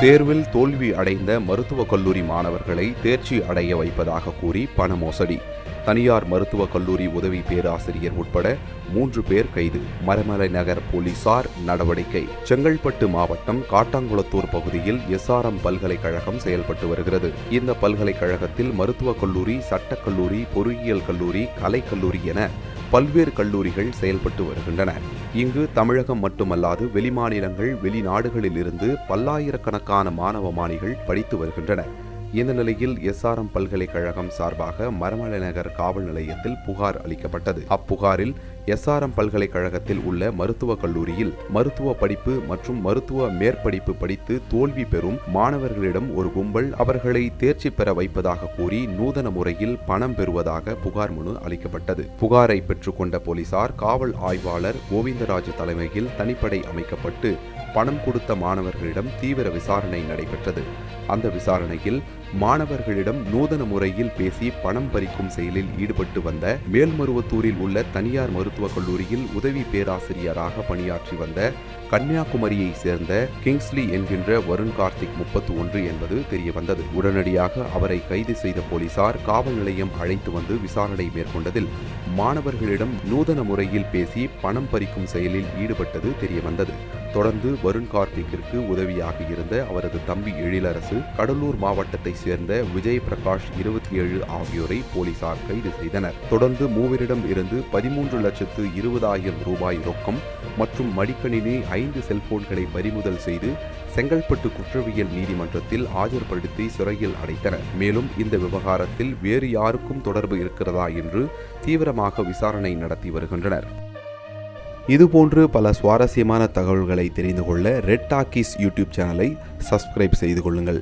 தேர்வில் தோல்வி அடைந்த மருத்துவக் கல்லூரி மாணவர்களை தேர்ச்சி அடைய வைப்பதாக கூறி பண மோசடி. தனியார் மருத்துவக் கல்லூரி உதவி பேராசிரியர் உட்பட மூன்று பேர் கைது. மரமலை நகர் போலீசார் நடவடிக்கை. செங்கல்பட்டு மாவட்டம் காட்டாங்குளத்தூர் பகுதியில் எஸ்ஆர்எம் பல்கலைக்கழகம் செயல்பட்டு வருகிறது. இந்த பல்கலைக்கழகத்தில் மருத்துவக் கல்லூரி சட்டக் கல்லூரி பொறியியல் கல்லூரி கலைக்கல்லூரி என பல்வேறு கல்லூரிகள் செயல்பட்டு வருகின்றன. இங்கு தமிழகம் மட்டுமல்லாது வெளிமாநிலங்கள் வெளிநாடுகளில் இருந்து பல்லாயிரக்கணக்கான மாணவ மாணிகள் படித்து வருகின்றனர். இந்த நிலையில் எஸ்ஆர்எம் பல்கலைக்கழகம் சார்பாக மரமலை நகர் காவல் நிலையத்தில் புகார் அளிக்கப்பட்டது. அப்புகாரில் எஸ்ஆர்எம் பல்கலைக்கழகத்தில் உள்ள மருத்துவக் கல்லூரியில் மருத்துவ படிப்பு மற்றும் மருத்துவ மேற்படிப்பு படித்து தோல்வி பெறும் மாணவர்களிடம் ஒரு கும்பல் அவர்களை தேர்ச்சி பெற வைப்பதாக கூறி நூதன முறையில் பணம் பெறுவதாக புகார் மனு அளிக்கப்பட்டது. புகாரை பெற்றுக்கொண்ட போலீசார் காவல் ஆய்வாளர் கோவிந்தராஜ் தலைமையில் தனிப்படை அமைக்கப்பட்டு பணம் கொடுத்த மாணவர்களிடம் தீவிர விசாரணை நடைபெற்றது. அந்த விசாரணையில் மாணவர்களிடம் நூதன முறையில் பேசி பணம் பறிக்கும் செயலில் ஈடுபட்டு வந்த மேல்மருவத்தூரில் உள்ள தனியார் மருத்துவக் கல்லூரியில் உதவி பேராசிரியராக பணியாற்றி வந்த கன்னியாகுமரியை சேர்ந்த கிங்ஸ்லி என்கின்ற வருண் கார்த்திக் முப்பத்து ஒன்று என்பது தெரியவந்தது. உடனடியாக அவரை கைது செய்த போலீசார் காவல் நிலையம் அழைத்து வந்து விசாரணை மேற்கொண்டதில் மாணவர்களிடம் நூதன முறையில் பேசி பணம் பறிக்கும் செயலில் ஈடுபட்டது தெரியவந்தது. தொடர்ந்து வருண் கார்த்திக்கிற்கு உதவியாக இருந்த அவரது தம்பி எழிலரசு கடலூர் மாவட்டத்தை சேர்ந்த விஜய் பிரகாஷ் இருபத்தி ஏழு ஆகியோரை போலீசார் கைது செய்தனர். தொடர்ந்து மூவரிடம் இருந்து பதிமூன்று லட்சத்து இருபதாயிரம் ரூபாய் ரொக்கம் மற்றும் மடிக்கணினி ஐந்து செல்போன்களை பறிமுதல் செய்து செங்கல்பட்டு குற்றவியல் நீதிமன்றத்தில் ஆஜர்படுத்தி சிறையில் அடைத்தனர். மேலும் இந்த விவகாரத்தில் வேறு யாருக்கும் தொடர்பு இருக்கிறதா என்று தீவிரமாக விசாரணை நடத்தி வருகின்றனர். இதுபோன்று பல சுவாரஸ்யமான தகவல்களை தெரிந்து கொள்ள ரெட் டாக்கீஸ் யூடியூப் சேனலை சப்ஸ்கிரைப் செய்து கொள்ளுங்கள்.